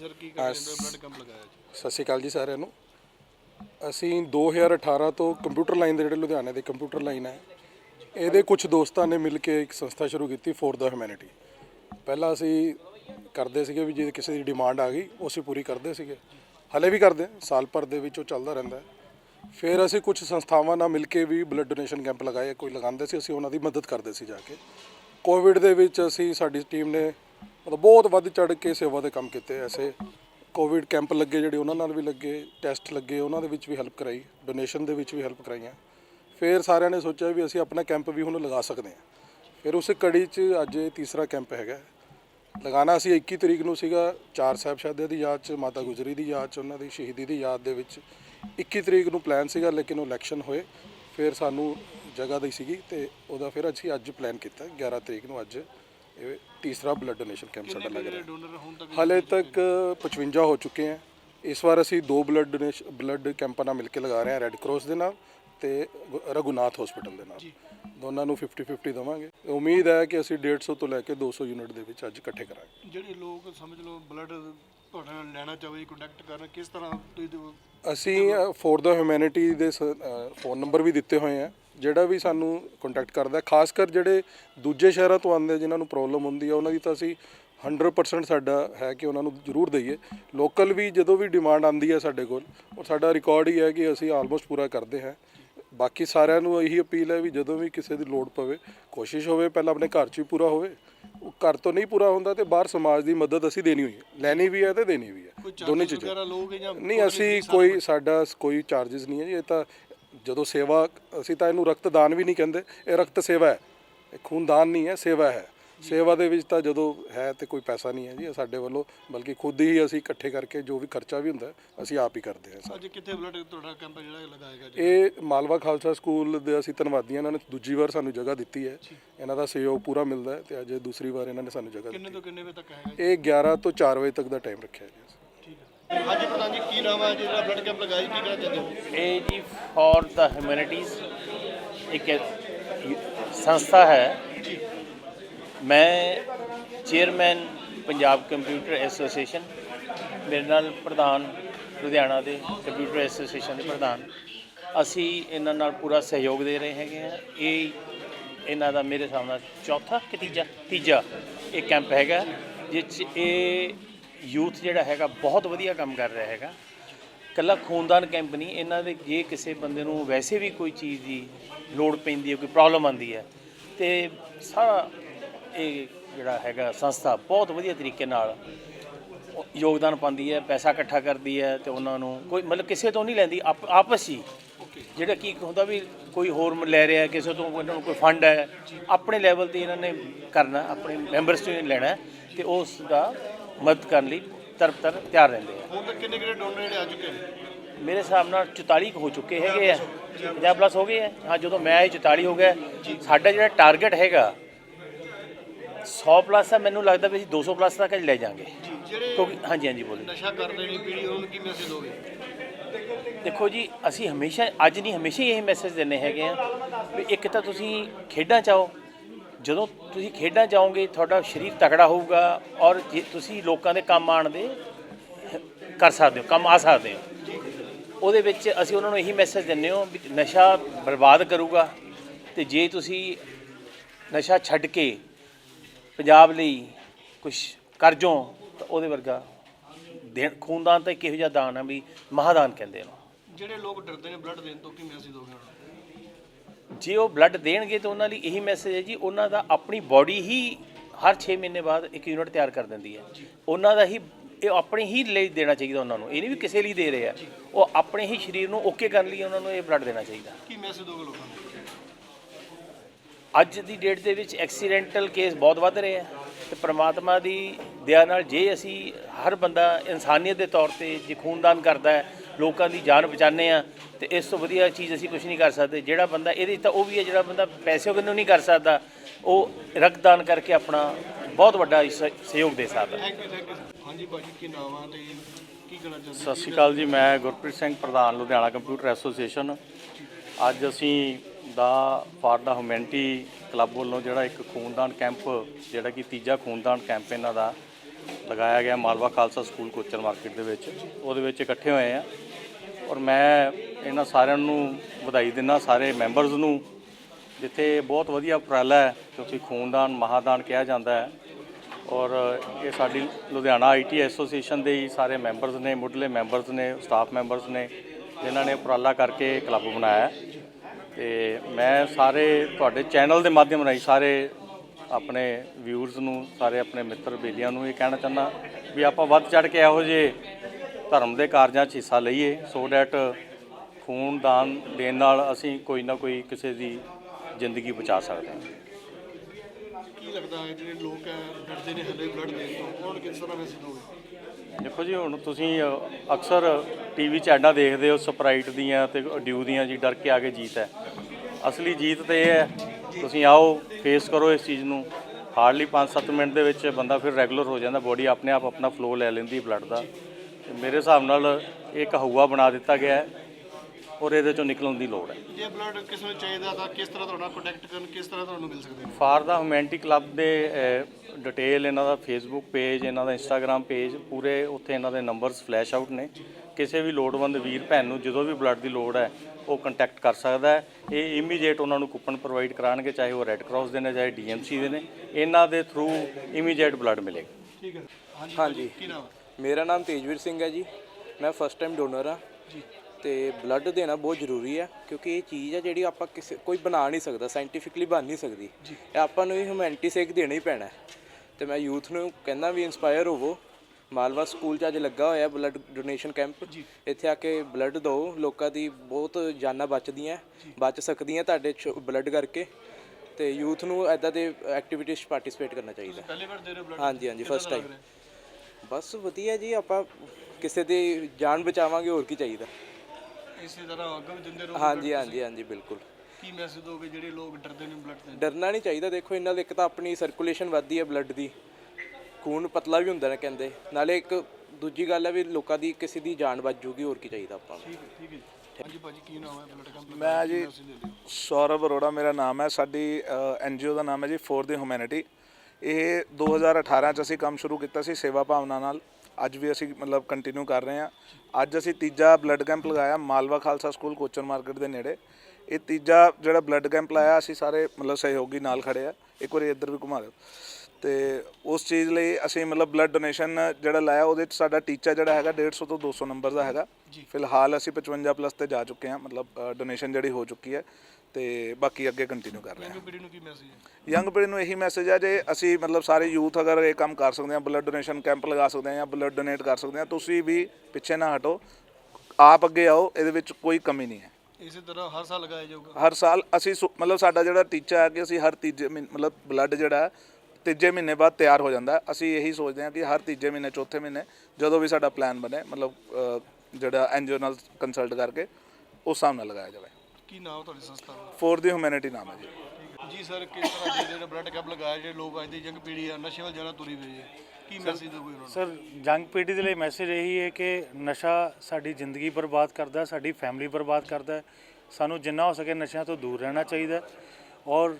Sir ਕੀ ਕਰ ਰਹੇ blood camp ਲਗਾਇਆ ਜੀ। ਸਤਿ ਸ਼੍ਰੀ ਅਕਾਲ ਜੀ ਸਾਰਿਆਂ ਨੂੰ। ਅਸੀਂ 2018 ਤੋਂ ਕੰਪਿਊਟਰ ਲਾਈਨ ਦੇ ਜਿਹੜੇ ਲੁਧਿਆਣੇ ਦੇ ਕੰਪਿਊਟਰ ਲਾਈਨ ਹੈ ਇਹਦੇ ਕੁਝ ਦੋਸਤਾਂ ਨੇ ਮਿਲ ਕੇ ਇੱਕ ਸੰਸਥਾ ਸ਼ੁਰੂ ਕੀਤੀ ਫੋਰ ਦਾ ਹਿਊਮੈਨਿਟੀ ਪਹਿਲਾਂ ਅਸੀਂ ਕਰਦੇ ਸੀਗੇ ਵੀ ਜੇ ਕਿਸੇ ਦੀ ਡਿਮਾਂਡ ਆ ਗਈ ਉਹ ਅਸੀਂ ਪੂਰੀ ਕਰਦੇ ਸੀਗੇ। ਹਲੇ ਵੀ ਕਰਦੇ ਹਾਂ, ਸਾਲ ਭਰ ਦੇ ਵਿੱਚ ਉਹ ਚੱਲਦਾ ਰਹਿੰਦਾ ਫਿਰ ਅਸੀਂ ਕੁਝ ਸੰਸਥਾਵਾਂ ਨਾਲ ਮਿਲ ਕੇ ਵੀ ਬਲੱਡ ਡੋਨੇਸ਼ਨ ਕੈਂਪ ਲਗਾਏ ਕੋਈ ਲਗਾਉਂਦੇ ਸੀ ਅਸੀਂ ਉਹਨਾਂ ਦੀ ਮਦਦ ਕਰਦੇ ਸੀ ਜਾ ਕੇ। ਕੋਵਿਡ ਦੇ ਵਿੱਚ ਅਸੀਂ ਸਾਡੀ ਟੀਮ ਨੇ ਮਤਲਬ ਬਹੁਤ ਵੱਧ ਚੜ ਕੇ ਸੇਵਾ ਦੇ ਕੰਮ ਕੀਤੇ ਐਸੇ। ਕੋਵਿਡ ਕੈਂਪ ਲੱਗੇ ਜਿਹੜੇ ਉਹਨਾਂ ਨਾਲ ਵੀ ਲੱਗੇ ਟੈਸਟ ਲੱਗੇ, ਉਹਨਾਂ ਦੇ ਵਿੱਚ ਵੀ ਹੈਲਪ ਕਰਾਈ ਡੋਨੇਸ਼ਨ ਦੇ ਵਿੱਚ ਵੀ ਹੈਲਪ ਕਰਾਈਆਂ। ਫਿਰ ਸਾਰਿਆਂ ਨੇ ਸੋਚਿਆ ਵੀ ਅਸੀਂ ਆਪਣਾ ਕੈਂਪ ਵੀ ਹੁਣ ਲਗਾ ਸਕਦੇ ਹਾਂ। ਫਿਰ ਉਸ ਕੜੀ 'ਚ ਅੱਜ ਇਹ ਤੀਸਰਾ ਕੈਂਪ ਹੈਗਾ। ਲਗਾਉਣਾ ਅਸੀਂ 21 ਤਰੀਕ ਨੂੰ ਸੀਗਾ, ਚਾਰ ਸਾਹਿਬਜ਼ਾਦਿਆਂ ਦੀ ਯਾਦ 'ਚ, ਮਾਤਾ ਗੁਜਰੀ ਦੀ ਯਾਦ 'ਚ, ਉਹਨਾਂ ਦੀ ਸ਼ਹੀਦੀ ਦੀ ਯਾਦ ਦੇ ਵਿੱਚ। 21 ਤਰੀਕ ਨੂੰ ਪਲਾਨ ਸੀਗਾ, ਲੇਕਿਨ ਉਹ ਇਲੈਕਸ਼ਨ ਹੋਏ, ਫਿਰ ਸਾਨੂੰ ਜਗ੍ਹਾ ਦੀ ਸੀਗੀ ਤੇ ਉਹਦਾ ਫਿਰ ਅਸੀਂ ਅੱਜ ਪਲਾਨ ਕੀਤਾ 11 ਤਰੀਕ ਨੂੰ ਅੱਜ। ਇਹ ਤੀਸਰਾ ਬਲੱਡ ਡੋਨੇਸ਼ਨ ਕੈਂਪ ਸਾਡਾ ਲੱਗ ਰਿਹਾ। ਡੋਨਰ ਹੁਣ ਤੱਕ ਹਾਲੇ ਤੱਕ 55 ਹੋ ਚੁੱਕੇ ਹੈ ਇਸ ਵਾਰ ਅਸੀਂ ਦੋ ਬਲੱਡ ਡੋਨੇਸ਼ਨ ਬਲੱਡ ਕੈਂਪਾਂ ਨਾਲ ਮਿਲ ਕੇ ਲਗਾ ਰਹੇ ਹਾਂ ਰੈੱਡ ਕਰਾਸ ਦੇ ਨਾਲ ਤੇ ਰਘੁਨਾਥ ਹਸਪੀਟਲ ਦੇ ਨਾਲ। ਦੋਨਾਂ ਨੂੰ 50 50 ਦਵਾਂਗੇ। ਉਮੀਦ ਹੈ ਕਿ ਅਸੀਂ 150 ਤੋਂ ਲੈ ਕੇ 200 ਯੂਨਿਟ ਦੇ ਵਿੱਚ ਅੱਜ ਇਕੱਠੇ ਕਰਾਂਗੇ। ਜਿਹੜੇ ਲੋਕ ਸਮਝ ਲਓ ਬਲੱਡ ਤੁਹਾਡੇ ਨਾਲ ਲੈਣਾ ਚਾਹਵੇ ਕੰਟੈਕਟ ਕਰਨ ਕਿਸ ਤਰ੍ਹਾਂ ਤੁਸੀਂ? ਅਸੀਂ ਫੋਰ ਦਾ ਹਿਊਮੈਨਿਟੀ ਦੇ ਫੋਨ ਨੰਬਰ ਵੀ ਦਿੱਤੇ ਹੋਏ ਆ। ਜਿਹੜਾ ਵੀ ਸਾਨੂੰ ਕੰਟੈਕਟ ਕਰਦਾ ਖਾਸ ਕਰ ਜਿਹੜੇ ਦੂਜੇ ਸ਼ਹਿਰਾਂ ਤੋਂ ਆਉਂਦੇ ਜਿਨ੍ਹਾਂ ਨੂੰ ਪ੍ਰੋਬਲਮ ਹੁੰਦੀ ਹੈ ਉਹਨਾਂ ਦੀ ਤਾਂ ਅਸੀਂ 100% ਸਾਡਾ ਹੈ ਕਿ ਉਹਨਾਂ ਨੂੰ ਜ਼ਰੂਰ ਦਈਏ। ਲੋਕਲ ਵੀ ਜਦੋਂ ਵੀ ਡਿਮਾਂਡ ਆਉਂਦੀ ਹੈ ਸਾਡੇ ਕੋਲ ਔਰ ਸਾਡਾ ਰਿਕਾਰਡ ਹੀ ਹੈ ਕਿ ਅਸੀਂ ਆਲਮੋਸਟ ਪੂਰਾ ਕਰਦੇ ਹਾਂ। ਬਾਕੀ ਸਾਰਿਆਂ ਨੂੰ ਇਹੀ ਅਪੀਲ ਹੈ ਵੀ ਜਦੋਂ ਵੀ ਕਿਸੇ ਦੀ ਲੋੜ ਪਵੇ ਕੋਸ਼ਿਸ਼ ਹੋਵੇ ਪਹਿਲਾਂ ਆਪਣੇ ਘਰ 'ਚ ਹੀ ਪੂਰਾ ਹੋਵੇ। ਉਹ ਘਰ ਤੋਂ ਨਹੀਂ ਪੂਰਾ ਹੁੰਦਾ ਤੇ ਬਾਹਰ ਸਮਾਜ ਦੀ ਮਦਦ ਅਸੀਂ ਦੇਣੀ ਹੋਈ ਹੈ। ਲੈਣੀ ਵੀ ਹੈ ਤੇ ਦੇਣੀ ਵੀ ਹੈ। ਦੋਨੇ ਚੀਜ਼ਾਂ। ਨਹੀਂ ਅਸੀਂ ਕੋਈ ਸਾਡਾ ਕੋਈ ਚਾਰजेस ਨਹੀਂ ਹੈ ਜੀ ਇਹ ਤਾਂ ਜਦੋਂ ਸੇਵਾ ਅਸੀਂ ਤਾਂ ਇਹਨੂੰ ਰਕਤਦਾਨ ਵੀ ਨਹੀਂ ਕਹਿੰਦੇ ਇਹ ਰਕਤ ਸੇਵਾ ਹੈ। ਇਹ ਖੂਨਦਾਨ ਨਹੀਂ ਹੈ ਸੇਵਾ ਹੈ। ਸੇਵਾ ਦੇ ਵਿੱਚ ਤਾਂ ਜਦੋਂ ਹੈ ਤੇ ਕੋਈ ਪੈਸਾ ਨਹੀਂ ਹੈ ਜੀ ਸਾਡੇ ਵੱਲੋਂ ਬਲਕਿ ਖੁਦ ਹੀ ਅਸੀਂ ਇਕੱਠੇ ਕਰਕੇ ਜੋ ਵੀ ਖਰਚਾ ਵੀ ਹੁੰਦਾ ਅਸੀਂ ਆਪ ਹੀ ਕਰਦੇ ਹਾਂ। ਅੱਜ ਕਿੱਥੇ ਬਲੱਡ ਤੁਹਾਡਾ ਕੈਂਪ ਜਿਹੜਾ ਲਗਾਏਗਾ ਜੀ? ਇਹ ਮਾਲਵਾ ਖਾਲਸਾ ਸਕੂਲ ਦੇ ਅਸੀਂ ਧੰਨਵਾਦੀ ਹਾਂ ਇਹਨਾਂ ਨੇ ਦੂਜੀ ਵਾਰ ਸਾਨੂੰ ਜਗ੍ਹਾ ਦਿੱਤੀ ਹੈ। ਇਹਨਾਂ ਦਾ ਸਹਿਯੋਗ ਪੂਰਾ ਮਿਲਦਾ ਹੈ ਤੇ ਅੱਜ ਦੂਸਰੀ ਵਾਰ ਇਹਨਾਂ ਨੇ ਸਾਨੂੰ ਜਗ੍ਹਾ ਕਿੰਨੇ ਦਿੱਤੀ ਤੋਂ ਕਿੰਨੇ ਵਜੇ ਤੱਕ ਹੈਗਾ ਇਹ 11 ਤੋਂ 4 ਵਜੇ ਤੱਕ ਦਾ ਟਾਈਮ ਰੱਖਿਆ ਹੈ ਜੀ ਠੀਕ ਹੈ ਹਾਂਜੀ ਪ੍ਰਧਾਨ ਜੀ ਕੀ ਨਾਮ ਹੈ? ਜਿਹੜਾ ਬਲੱਡ ਕੈਂਪ ਲਗਾਇਆ ਜੀ ਕੀ ਕਹਿਣਾ ਚਾਹੁੰਦੇ ਹੋ? ਇਹ ਜੀ ਫॉर ਦਾ ਹਿਊਮੈਨਿਟੀਜ਼ ਇੱਕ ਸੰਸਥਾ ਹੈ। ਮੈਂ ਚੇਅਰਮੈਨ ਪੰਜਾਬ ਕੰਪਿਊਟਰ ਐਸੋਸੀਏਸ਼ਨ ਮੇਰੇ ਨਾਲ ਪ੍ਰਧਾਨ ਲੁਧਿਆਣਾ ਦੇ ਕੰਪਿਊਟਰ ਐਸੋਸੀਏਸ਼ਨ ਦੇ ਪ੍ਰਧਾਨ। ਅਸੀਂ ਇਹਨਾਂ ਨਾਲ ਪੂਰਾ ਸਹਿਯੋਗ ਦੇ ਰਹੇ ਹੈਗੇ ਆ ਇਹ ਇਹਨਾਂ ਦਾ ਮੇਰੇ ਹਿਸਾਬ ਨਾਲ ਚੌਥਾ ਕਿ ਤੀਜਾ? ਤੀਜਾ ਇਹ ਕੈਂਪ ਹੈਗਾ। ਜਿਸ ਇਹ ਯੂਥ ਜਿਹੜਾ ਹੈਗਾ ਬਹੁਤ ਵਧੀਆ ਕੰਮ ਕਰ ਰਿਹਾ ਹੈਗਾ। ਕੱਲਾ ਖੂਨਦਾਨ ਕੈਂਪ ਨਹੀਂ ਇਹਨਾਂ ਦੇ ਜੇ ਕਿਸੇ ਬੰਦੇ ਨੂੰ ਵੈਸੇ ਵੀ ਕੋਈ ਚੀਜ਼ ਦੀ ਲੋੜ ਪੈਂਦੀ ਹੈ ਕੋਈ ਪ੍ਰੋਬਲਮ ਆਂਦੀ ਹੈ ਤੇ ਸਾਰਾ ਇਹ ਜਿਹੜਾ ਹੈਗਾ ਸੰਸਥਾ ਬਹੁਤ ਵਧੀਆ ਤਰੀਕੇ ਨਾਲ ਯੋਗਦਾਨ ਪਾਉਂਦੀ ਹੈ ਪੈਸਾ ਇਕੱਠਾ ਕਰਦੀ ਹੈ ਤੇ ਉਹਨਾਂ ਨੂੰ ਕੋਈ ਮਤਲਬ ਕਿਸੇ ਤੋਂ ਨਹੀਂ ਲੈਂਦੀ ਆਪ- ਆਪਸ ਹੀ। ਜਿਹੜਾ ਕੀ ਹੁੰਦਾ ਵੀ ਕੋਈ ਹੋਰ ਲੈ ਰਿਹਾ ਕਿਸੇ ਤੋਂ ਇਹਨਾਂ ਨੂੰ ਕੋਈ ਫੰਡ ਹੈ ਆਪਣੇ ਲੈਵਲ ਤੇ ਇਹਨਾਂ ਨੇ ਕਰਨਾ ਆਪਣੇ ਮੈਂਬਰਸ ਤੋਂ ਲੈਣਾ ਤੇ ਉਸ ਦਾ ਮਦਦ ਕਰਨ ਲਈ ਤਰਫਤਰ ਤਿਆਰ ਰਹਿੰਦੇ ਆ। ਹੁਣ ਤੱਕ ਕਿੰਨੇ ਕਿੰਨੇ ਡੋਨਰ ਜਿਹੜੇ ਆ ਚੁੱਕੇ ਨੇ? ਮੇਰੇ ਹਿਸਾਬ ਨਾਲ 44 ਕੁ ਹੋ ਚੁੱਕੇ ਹੈਗੇ ਆ। 50 ਪਲੱਸ ਹੋ ਗਏ ਆ। ਹਾਂ ਜਦੋਂ ਮੈਂ ਆਈ 44 ਹੋ ਗਿਆ ਸਾਡਾ ਜਿਹੜਾ ਟਾਰਗੇਟ ਹੈਗਾ 100 ਪਲੱਸ ਆ ਮੈਨੂੰ ਲੱਗਦਾ ਵੀ ਅਸੀਂ 200 ਪਲੱਸ ਤੱਕ ਲੈ ਜਾਾਂਗੇ ਕਿਉਂਕਿ ਹਾਂਜੀ ਹਾਂਜੀ ਬੋਲੋ। ਨਸ਼ਾ ਕਰਦੇ ਨੇ ਪੀੜੀ ਉਹਨਾਂ ਕੀ ਮੈਸੇਜ ਦੋਗੇ? ਦੇਖੋ ਜੀ ਅਸੀਂ ਹਮੇਸ਼ਾ ਅੱਜ ਨਹੀਂ ਹਮੇਸ਼ਾ ਹੀ ਇਹ ਮੈਸੇਜ ਦਿੰਦੇ ਹੈਗੇ ਆ ਵੀ ਇੱਕ ਤਾਂ ਤੁਸੀਂ ਖੇਡਾਂ ਚਾਓ ਜਦੋਂ ਤੁਸੀਂ ਖੇਡਾਂ ਜਾਓਗੇ, ਤੁਹਾਡਾ ਸਰੀਰ ਤਕੜਾ ਹੋਊਗਾ ਔਰ ਜੇ ਤੁਸੀਂ ਲੋਕਾਂ ਦੇ ਕੰਮ ਆਣ ਦੇ ਕਰ ਸਕਦੇ ਹੋ, ਕੰਮ ਆ ਸਕਦੇ ਹੋ। ਉਹਦੇ ਵਿੱਚ ਅਸੀਂ ਉਹਨਾਂ ਨੂੰ ਇਹੀ ਮੈਸੇਜ ਦਿੰਦੇ ਹਾਂ ਵੀ ਨਸ਼ਾ ਬਰਬਾਦ ਕਰੂਗਾ ਤੇ ਜੇ ਤੁਸੀਂ ਨਸ਼ਾ ਛੱਡ ਕੇ ਪੰਜਾਬ ਲਈ ਕੁਝ ਕਰ ਜਾਓ ਤਾਂ ਉਹਦੇ ਵਰਗਾ ਦੇਣ, ਖੂਨਦਾਨ ਤਾਂ ਇੱਕ ਇਹੋ ਜਿਹਾ ਦਾਨ ਆ ਵੀ ਮਹਾਦਾਨ ਕਹਿੰਦੇ ਨੇ ਜਿਹੜੇ ਲੋਕ ਡਰਦੇ ਨੇ ਬਲੱਡ ਦੇਣ ਤੋਂ ਕੀ ਮੈਸੇਜ ਦੋਗੇ ਉਹਨਾਂ ਨੂੰ? ਜੇ ਉਹ ਬਲੱਡ ਦੇਣਗੇ ਤਾਂ ਉਹਨਾਂ ਲਈ ਇਹੀ ਮੈਸੇਜ ਹੈ ਜੀ ਉਹਨਾਂ ਦਾ ਆਪਣੀ ਬਾਡੀ ਹੀ ਹਰ 6 ਮਹੀਨੇ ਬਾਅਦ ਇੱਕ ਯੂਨਿਟ ਤਿਆਰ ਕਰ ਦਿੰਦੀ ਹੈ। ਉਹਨਾਂ ਦਾ ਹੀ ਇਹ ਆਪਣੇ ਹੀ ਲਈ ਦੇਣਾ ਚਾਹੀਦਾ ਉਹਨਾਂ ਨੂੰ। ਇਹ ਨਹੀਂ ਵੀ ਕਿਸੇ ਲਈ ਦੇ ਰਹੇ ਆ। ਉਹ ਆਪਣੇ ਹੀ ਸਰੀਰ ਨੂੰ ਓਕੇ ਕਰਨ ਲਈ ਉਹਨਾਂ ਨੂੰ ਇਹ ਬਲੱਡ ਦੇਣਾ ਚਾਹੀਦਾ। ਕੀ ਮੈਸੇਜ ਦੋਗੇ ਲੋਕਾਂ ਨੂੰ? ਅੱਜ ਦੀ ਡੇਟ ਦੇ ਵਿੱਚ ਐਕਸੀਡੈਂਟਲ ਕੇਸ ਬਹੁਤ ਵੱਧ ਰਹੇ ਆ ਤੇ ਪ੍ਰਮਾਤਮਾ ਦੀ ਦਇਆ ਨਾਲ ਜੇ ਅਸੀਂ ਹਰ ਬੰਦਾ ਇਨਸਾਨੀਅਤ ਦੇ ਤੌਰ ਤੇ ਜੇ ਖੂਨਦਾਨ ਕਰਦਾ ਹੈ ਲੋਕਾਂ ਦੀ ਜਾਨ ਬਚਾਉਂਦੇ ਆ ਤੇ ਇਸ ਤੋਂ ਵਧੀਆ ਚੀਜ਼ ਅਸੀਂ ਕੁਝ ਨਹੀਂ ਕਰ ਸਕਦੇ। ਜਿਹੜਾ ਬੰਦਾ ਇਹਦੇ ਤਾਂ ਉਹ ਵੀ ਹੈ ਜਿਹੜਾ ਬੰਦਾ ਪੈਸੇ ਕਿੰਨੂ ਨਹੀਂ ਕਰ ਸਕਦਾ। ਉਹ ਰਕਤਦਾਨ ਕਰਕੇ ਆਪਣਾ ਬਹੁਤ ਵੱਡਾ ਸਹਿਯੋਗ ਦੇ ਸਕਦਾ। ਥੈਂਕ ਯੂ ਥੈਂਕ ਯੂ ਹਾਂਜੀ ਭਾਜੀ ਕੀ ਨਾਮ ਆ ਤੇ ਕੀ ਕਹਿਣਾ ਚਾਹੁੰਦੇ ਸਤਿ ਸ਼੍ਰੀ ਅਕਾਲ ਜੀ ਮੈਂ ਗੁਰਪ੍ਰੀਤ ਸਿੰਘ ਪ੍ਰਧਾਨ ਲੁਧਿਆਣਾ ਕੰਪਿਊਟਰ ਐਸੋਸੀਏਸ਼ਨ ਅੱਜ ਅਸੀਂ the for the humanity club ਵੱਲੋਂ ਜਿਹੜਾ ਇੱਕ ਖੂਨਦਾਨ ਕੈਂਪ ਜਿਹੜਾ ਕਿ ਤੀਜਾ ਖੂਨਦਾਨ ਕੈਂਪ ਇਹਨਾਂ ਦਾ ਲਗਾਇਆ ਗਿਆ ਮਾਲਵਾ ਖਾਲਸਾ ਸਕੂਲ ਕੋਚਰ ਮਾਰਕੀਟ ਦੇ ਵਿੱਚ। ਉਹਦੇ ਵਿੱਚ ਇਕੱਠੇ ਹੋਏ ਆ ਔਰ ਮੈਂ ਇਹਨਾਂ ਸਾਰਿਆਂ ਨੂੰ ਵਧਾਈ ਦਿੰਦਾ, ਸਾਰੇ ਮੈਂਬਰਸ ਨੂੰ, ਜਿੱਥੇ ਬਹੁਤ ਵਧੀਆ ਉਪਰਾਲਾ ਹੈ ਕਿਉਂਕਿ ਖੂਨਦਾਨ, ਮਹਾਦਾਨ ਕਿਹਾ ਜਾਂਦਾ ਹੈ। ਔਰ ਇਹ ਸਾਡੀ ਲੁਧਿਆਣਾ ਆਈਟੀ ਐਸੋਸੀਏਸ਼ਨ ਦੇ ਹੀ ਸਾਰੇ ਮੈਂਬਰਸ ਨੇ, ਮੁੱਢਲੇ ਮੈਂਬਰਸ ਨੇ, ਸਟਾਫ ਮੈਂਬਰਸ ਨੇ, ਜਿਨ੍ਹਾਂ ਨੇ ਉਪਰਾਲਾ ਕਰਕੇ ਕਲੱਬ ਬਣਾਇਆ ਹੈ। ਤੇ ਮੈਂ ਸਾਰੇ ਤੁਹਾਡੇ ਚੈਨਲ ਦੇ ਮਾਧਿਅਮ ਰਾਹੀਂ ਸਾਰੇ ਆਪਣੇ ਵਿਊਅਰਸ ਨੂੰ ਸਾਰੇ ਆਪਣੇ ਮਿੱਤਰ ਬੇਲੀਆਂ ਨੂੰ ਇਹ ਕਹਿਣਾ ਚਾਹੁੰਦਾ ਵੀ ਆਪਾਂ ਵੱਧ ਚੜ ਕੇ ਇਹੋ ਜਿਹੇ ਧਰਮ ਦੇ ਕਾਰਜਾਂ 'ਚ ਹਿੱਸਾ ਲਈਏ ਸੋ ਡੈਟ ਖੂਨ ਦਾਨ ਦੇਣ ਨਾਲ ਅਸੀਂ ਕੋਈ ਨਾ ਕੋਈ ਕਿਸੇ ਦੀ ਜ਼ਿੰਦਗੀ ਬਚਾ ਸਕਦੇ ਹਾਂ। ਕੀ ਲੱਗਦਾ ਹੈ ਜਿਹੜੇ ਲੋਕ ਡਰਦੇ ਨੇ ਹਲੇ ਬਲੱਡ ਦੇਣ ਤੋਂ ਉਹਨਾਂ ਨੂੰ ਕਿਸ ਤਰ੍ਹਾਂ ਮੈਸੇਜ ਦੋਗੇ ਦੇਖੋ ਜੀ ਹੁਣ ਤੁਸੀਂ ਅਕਸਰ ਟੀਵੀ 'ਚ ਐਡਾਂ ਦੇਖਦੇ ਹੋ ਸਪਰਾਈਟ ਦੀਆਂ ਤੇ ਡਿਊ ਦੀਆਂ ਜੀ ਡਰ ਕੇ ਆ ਕੇ ਜੀਤ ਹੈ। ਅਸਲੀ ਜੀਤ ਤੇ ਇਹ ਹੈ ਤੁਸੀਂ ਆਓ ਫੇਸ ਕਰੋ ਇਸ ਚੀਜ਼ ਨੂੰ। ਹਾਰਡਲੀ 5-7 ਮਿੰਟ ਦੇ ਵਿੱਚ ਬੰਦਾ ਫਿਰ ਰੈਗੂਲਰ ਹੋ ਜਾਂਦਾ ਬੋਡੀ ਆਪਣੇ ਆਪ ਆਪਣਾ ਫਲੋ ਲੈ ਲੈਂਦੀ ਬਲੱਡ ਦਾ। ਤੇ ਮੇਰੇ ਹਿਸਾਬ ਨਾਲ ਇਹ ਇੱਕ ਹਊਆ ਬਣਾ ਦਿੱਤਾ ਗਿਆ ਹੈ ਔਰ ਇਹਦੇ ਚੋਂ ਨਿਕਲਣ ਦੀ ਲੋੜ ਹੈ। ਜੇ ਬਲੱਡ ਕਿਸੇ ਨੂੰ ਚਾਹੀਦਾ ਤਾਂ ਕਿਸ ਤਰ੍ਹਾਂ ਤੁਹਾਡਾ ਕੰਟੈਕਟ ਕਰਨ ਕਿਸ ਤਰ੍ਹਾਂ ਤੁਹਾਨੂੰ ਮਿਲ ਸਕਦੇ ਨੇ? ਫਾਰ ਦਾ ਹਿਊਮੈਨਿਟੀ ਕਲੱਬ ਦੇ ਡਿਟੇਲ ਇਹਨਾਂ ਦਾ ਫੇਸਬੁੱਕ ਪੇਜ ਇਹਨਾਂ ਦਾ ਇੰਸਟਾਗ੍ਰam ਪੇਜ ਪੂਰੇ ਉੱਥੇ ਇਹਨਾਂ ਦੇ ਨੰਬਰਸ ਫਲੈਸ਼ ਆਊਟ ਨੇ। ਕਿਸੇ ਵੀ ਲੋੜਵੰਦ ਵੀਰ ਭੈਣ ਨੂੰ ਜਦੋਂ ਵੀ ਬਲੱਡ ਦੀ ਲੋੜ ਹੈ ਉਹ ਕੰਟੈਕਟ ਕਰ ਸਕਦਾ ਹੈ। ਇਹ ਇਮੀਡੀਏਟ ਉਹਨਾਂ ਨੂੰ ਕੂਪਨ ਪ੍ਰੋਵਾਈਡ ਕਰਾਣਗੇ ਚਾਹੇ ਉਹ ਰੈੱਡ ਕਰਾਸ ਦੇ ਨੇ ਚਾਹੇ ਡੀਐਮਸੀ ਦੇ ਨੇ। ਇਹਨਾਂ ਦੇ ਥਰੂ ਇਮੀਡੀਏਟ ਬਲੱਡ ਮਿਲੇਗਾ। ਠੀਕ ਹੈ ਹਾਂਜੀ ਹੈ? ਮੇਰਾ ਨਾਮ ਤੇਜਵੀਰ ਸਿੰਘ ਹੈ ਜੀ। ਮੈਂ ਫਸਟ ਟਾਈਮ ਡੋਨਰ ਆ ਜੀ। ਤੇ ਬਲੱਡ ਦੇਣਾ ਬਹੁਤ ਜ਼ਰੂਰੀ ਹੈ ਕਿਉਂਕਿ ਇਹ ਚੀਜ਼ ਹੈ ਜਿਹੜੀ ਆਪਾਂ ਕਿਸੇ ਕੋਈ ਬਣਾ ਨਹੀਂ ਸਕਦਾ ਸਾਇੰਟੀਫਿਕਲੀ ਬਣ ਨਹੀਂ ਸਕਦੀ। ਇਹ ਆਪਾਂ ਨੂੰ ਇਹ ਹਿਊਮੈਨਿਟੀ ਸੇਕ ਦੇਣਾ ਹੀ ਪੈਣਾ ਹੈ। ਤੇ ਮੈਂ ਯੂਥ ਨੂੰ ਕਹਿੰਦਾ ਵੀ ਇਨਸਪਾਇਰ ਹੋਵੋ। ਮਾਲਵਾ ਸਕੂਲ 'ਚ ਅੱਜ ਲੱਗਾ ਹੋਇਆ ਬਲੱਡ ਡੋਨੇਸ਼ਨ ਕੈਂਪ ਇੱਥੇ ਆ ਕੇ ਬਲੱਡ ਦਿਓ ਲੋਕਾਂ ਦੀ ਬਹੁਤ ਜਾਨਾਂ ਬਚਦੀਆਂ ਬਚ ਸਕਦੀਆਂ ਤੁਹਾਡੇ ਬਲੱਡ ਕਰਕੇ। ਤੇ ਯੂਥ ਨੂੰ ਐਦਾਂ ਦੇ ਐਕਟੀਵਿਟੀਜ਼ 'ਚ ਪਾਰਟਿਸਿਪੇਟ ਕਰਨਾ ਚਾਹੀਦਾ। ਪਹਿਲੀ ਵਾਰ ਦੇ ਰਹੇ ਬਲੱਡ ਹਾਂਜੀ ਹਾਂਜੀ ਫਸਟ ਟਾਈਮ ਬਸ ਵਧੀਆ ਜੀ ਆਪਾਂ ਕਿਸੇ ਦੀ ਜਾਨ ਬਚਾਵਾਂਗੇ ਹੋਰ ਕੀ ਚਾਹੀਦਾ। ਇਸੇ ਤਰ੍ਹਾਂ ਅੱਗੇ ਵੀ ਦਿੰਦੇ ਰਹੋ ਹਾਂਜੀ ਹਾਂਜੀ ਹਾਂਜੀ ਬਿਲਕੁਲ। ਕੀ ਮੈਸੇਜ ਦੋਗੇ ਜਿਹੜੇ ਲੋਕ ਡਰਦੇ ਨੇ ਬਲੱਡ ਦੇਣ ਡਰਨਾ ਨਹੀਂ ਚਾਹੀਦਾ ਦੇਖੋ ਇਹਨਾਂ ਦੇ ਇੱਕ ਤਾਂ ਆਪਣੀ ਸਰਕੂਲੇਸ਼ਨ ਵੱਧਦੀ ਹੈ ਬਲੱਡ ਦੀ। ਖੂਨ ਪਤਲਾ ਵੀ ਹੁੰਦਾ ਨੇ ਕਹਿੰਦੇ। ਨਾਲੇ ਇੱਕ ਦੂਜੀ ਗੱਲ ਹੈ ਵੀ ਲੋਕਾਂ ਦੀ ਕਿਸੇ ਦੀ ਜਾਨ ਬਚ ਜੂਗੀ ਹੋਰ ਕੀ ਚਾਹੀਦਾ ਆਪਾਂ ਨੂੰ। ਠੀਕ ਹੈ ਠੀਕ ਹੈ ਜੀ। ਹਾਂਜੀ ਭਾਜੀ ਕੀ ਨਾਮ ਹੈ? ਬਲੱਡ ਕੈਂਪ ਮੈਂ ਜੀ ਸੌਰਵ ਅਰੋੜਾ ਮੇਰਾ ਨਾਮ ਹੈ। ਸਾਡੀ ਐਨਜੀਓ ਦਾ ਨਾਮ ਹੈ ਜੀ ਫੋਰ ਦੀ ਹਿਊਮੈਨਿਟੀ ਇਹ 2018 ਚ ਅਸੀਂ ਕੰਮ ਸ਼ੁਰੂ ਕੀਤਾ ਸੀ ਸੇਵਾ ਭਾਵਨਾ ਨਾਲ। ਅੱਜ ਵੀ ਅਸੀਂ ਮਤਲਬ ਕੰਟੀਨਿਊ ਕਰ ਰਹੇ ਹਾਂ। ਅੱਜ ਅਸੀਂ ਤੀਜਾ ਬਲੱਡ ਕੈਂਪ ਲਗਾਇਆ ਮਾਲਵਾ ਖਾਲਸਾ ਸਕੂਲ ਕੋਚਰ ਮਾਰਕੀਟ ਦੇ ਨੇੜੇ। ਇਹ ਤੀਜਾ ਜਿਹੜਾ ਬਲੱਡ ਕੈਂਪ ਲਾਇਆ ਅਸੀਂ ਸਾਰੇ ਮਤਲਬ ਸਹਿਯੋਗੀ ਨਾਲ ਖੜੇ ਆ। ਇੱਕ ਵਾਰੀ ਇੱਧਰ ਵੀ ਘੁਮਾ ਦਿਓ। ਤੇ ਉਸ ਚੀਜ਼ ਲਈ ਅਸੀਂ ਮਤਲਬ ਬਲੱਡ ਡੋਨੇਸ਼ਨ ਜਿਹੜਾ ਲਾਇਆ ਉਹਦੇ ਚ ਸਾਡਾ ਟੀਚਾ ਜਿਹੜਾ ਹੈਗਾ 150 ਤੋਂ 200 ਨੰਬਰ ਦਾ ਹੈਗਾ। ਫਿਲਹਾਲ ਅਸੀਂ 55 ਪਲੱਸ ਤੇ ਜਾ ਚੁੱਕੇ ਹਾਂ ਮਤਲਬ ਡੋਨੇਸ਼ਨ ਜਿਹੜੀ ਹੋ ਚੁੱਕੀ ਹੈ ਤੇ ਬਾਕੀ ਅੱਗੇ ਕੰਟੀਨਿਊ ਕਰ ਰਹੇ ਹਾਂ। ਯੰਗ ਪੀੜ੍ਹੀ ਨੂੰ ਕੀ ਮੈਸੇਜ ਹੈ? ਯੰਗ ਪੀੜ੍ਹੀ ਨੂੰ ਇਹੀ ਮੈਸੇਜ ਹੈ ਜੇ ਅਸੀਂ ਮਤਲਬ ਸਾਰੇ ਯੂਥ ਅਗਰ ਇਹ ਕੰਮ ਕਰ ਸਕਦੇ ਹਾਂ ਬਲੱਡ ਡੋਨੇਸ਼ਨ ਕੈਂਪ ਲਗਾ ਸਕਦੇ ਹਾਂ ਜਾਂ ਬਲੱਡ ਡੋਨੇਟ ਕਰ ਸਕਦੇ ਹਾਂ ਤੁਸੀਂ ਵੀ ਪਿੱਛੇ ਨਾ ਹਟੋ। ਆਪ ਅੱਗੇ ਆਓ ਇਹਦੇ ਵਿੱਚ ਕੋਈ ਕਮੀ ਨਹੀਂ ਹੈ। ਇਸੇ ਤਰ੍ਹਾਂ ਹਰ ਸਾਲ ਲਗਾਇਆ ਜਾਊਗਾ। ਹਰ ਸਾਲ ਅਸੀਂ ਮਤਲਬ ਸਾਡਾ ਜਿਹੜਾ ਟੀਚਾ ਹੈ ਕਿ ਅਸੀਂ ਹਰ ਤੀਜੇ ਮਤਲਬ ਬਲੱਡ ਜਿਹੜਾ ਤੀਜੇ ਮਹੀਨੇ ਬਾਅਦ ਤਿਆਰ ਹੋ ਜਾਂਦਾ। ਅਸੀਂ ਇਹੀ ਸੋਚਦੇ ਹਾਂ ਕਿ ਹਰ ਤੀਜੇ ਮਹੀਨੇ ਚੌਥੇ ਮਹੀਨੇ ਜਦੋਂ ਵੀ ਸਾਡਾ ਪਲਾਨ ਬਣੇ ਮਤਲਬ ਜਿਹੜਾ ਐਨਜੀਓ ਨਾਲ ਕੰਸਲਟ ਕਰਕੇ ਉਸ ਹਿਸਾਬ ਨਾਲ ਲਗਾਇਆ ਜਾਵੇ। ਕੀ ਨਾਮ ਤੁਹਾਡੀ ਸੰਸਥਾ ਦਾ? ਫੋਰ ਦੀ ਹਿਊਮੈਨਿਟੀ ਨਾਮ ਹੈ ਜੀ। ਜੀ ਸਰ ਕਿਸ ਤਰ੍ਹਾਂ ਜਿਹੜੇ ਬਲੱਡ ਕੈਂਪ ਲਗਾਇਆ ਜਿਹੜੇ ਲੋਕ ਅੱਜ ਦੀ ਯੰਗ ਪੀੜ੍ਹੀ ਆ ਨਸ਼ੇ ਵੱਲ ਜ਼ਿਆਦਾ ਤੁਰੀ ਹੋਈ ਹੈ। ਕੀ ਮੈਸੇਜ ਦੋਗੇ ਉਹਨਾਂ ਨੂੰ? ਸਰ ਯੰਗ ਪੀੜ੍ਹੀ ਦੇ ਲਈ ਮੈਸੇਜ ਇਹੀ ਹੈ ਕਿ ਨਸ਼ਾ ਸਾਡੀ ਜ਼ਿੰਦਗੀ ਬਰਬਾਦ ਕਰਦਾ ਸਾਡੀ ਫੈਮਿਲੀ ਬਰਬਾਦ ਕਰਦਾ। ਸਾਨੂੰ ਜਿੰਨਾ ਹੋ ਸਕੇ ਨਸ਼ਿਆਂ ਤੋਂ ਦੂਰ ਰਹਿਣਾ ਚਾਹੀਦਾ ਔਰ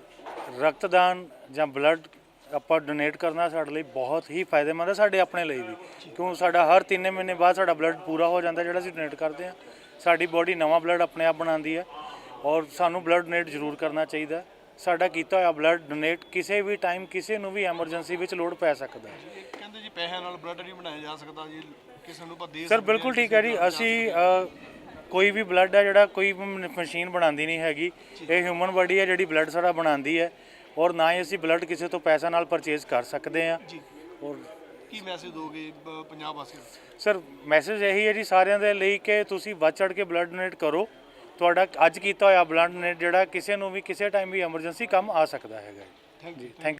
ਰਕਤਦਾਨ ਜਾਂ ਬਲੱਡ ਆਪਾਂ ਡੋਨੇਟ ਕਰਨਾ ਸਾਡੇ ਲਈ ਬਹੁਤ ਹੀ ਫਾਇਦੇਮੰਦ ਹੈ ਸਾਡੇ ਆਪਣੇ ਲਈ ਵੀ। ਕਿਉਂ ਸਾਡਾ ਹਰ 3 ਮਹੀਨੇ ਬਾਅਦ ਸਾਡਾ ਬਲੱਡ ਪੂਰਾ ਹੋ ਜਾਂਦਾ ਜਿਹੜਾ ਅਸੀਂ ਡੋਨੇਟ ਕਰਦੇ ਹਾਂ। ਸਾਡੀ ਬੋਡੀ ਨਵਾਂ ਬਲੱਡ ਆਪਣੇ ਆਪ ਬਣਾਉਂਦੀ ਹੈ ਔਰ ਸਾਨੂੰ ਬਲੱਡ ਡੋਨੇਟ ਜ਼ਰੂਰ ਕਰਨਾ ਚਾਹੀਦਾ। ਸਾਡਾ ਕੀਤਾ ਹੋਇਆ ਬਲੱਡ ਡੋਨੇਟ ਕਿਸੇ ਵੀ ਟਾਈਮ ਕਿਸੇ ਨੂੰ ਵੀ ਐਮਰਜੈਂਸੀ ਵਿੱਚ ਲੋੜ ਪੈ ਸਕਦਾ ਹੈ। ਕਹਿੰਦੇ ਜੀ ਪੈਸਿਆਂ ਨਾਲ ਬਲੱਡ ਨਹੀਂ ਬਣਾਇਆ ਜਾ ਸਕਦਾ ਜੀ ਕਿਸੇ ਨੂੰ ਆਪਾਂ ਦੇ ਸਰ ਬਿਲਕੁਲ ਠੀਕ ਹੈ ਜੀ। ਅਸੀਂ ਕੋਈ ਵੀ ਬਲੱਡ ਹੈ ਜਿਹੜਾ ਕੋਈ ਮਸ਼ੀਨ ਬਣਾਉਂਦੀ ਨਹੀਂ ਹੈਗੀ। ਇਹ ਹਿਊਮਨ ਬੋਡੀ ਹੈ ਜਿਹੜੀ ਬਲੱਡ ਸਾਡਾ ਬਣਾਉਂਦੀ ਹੈ। ਔਰ ਨਾ ਹੀ ਅਸੀਂ ਬਲੱਡ ਕਿਸੇ ਤੋਂ ਪੈਸਾ ਨਾਲ ਪਰਚੇਜ਼ ਕਰ ਸਕਦੇ ਹਾਂ। ਜੀ। ਔਰ ਕੀ ਮੈਸੇਜ ਦੋਗੇ ਪ- ਪੰਜਾਬ ਵਾਸੀਆਂ ਨੂੰ? ਸਰ ਮੈਸੇਜ ਇਹੀ ਹੈ ਜੀ ਸਾਰਿਆਂ ਦੇ ਲਈ ਕਿ ਤੁਸੀਂ ਵੱਧ ਚੜ ਕੇ ਬਲੱਡ ਡੋਨੇਟ ਕਰੋ। ਤੁਹਾਡਾ ਅੱਜ ਕੀਤਾ ਹੋਇਆ ਬਲੱਡ ਡੋਨੇਟ ਜਿਹੜਾ ਕਿਸੇ ਨੂੰ ਵੀ ਕਿਸੇ ਟਾਈਮ ਵੀ ਐਮਰਜੈਂਸੀ ਕੰਮ ਆ ਸਕਦਾ ਹੈਗਾ। Thank you thank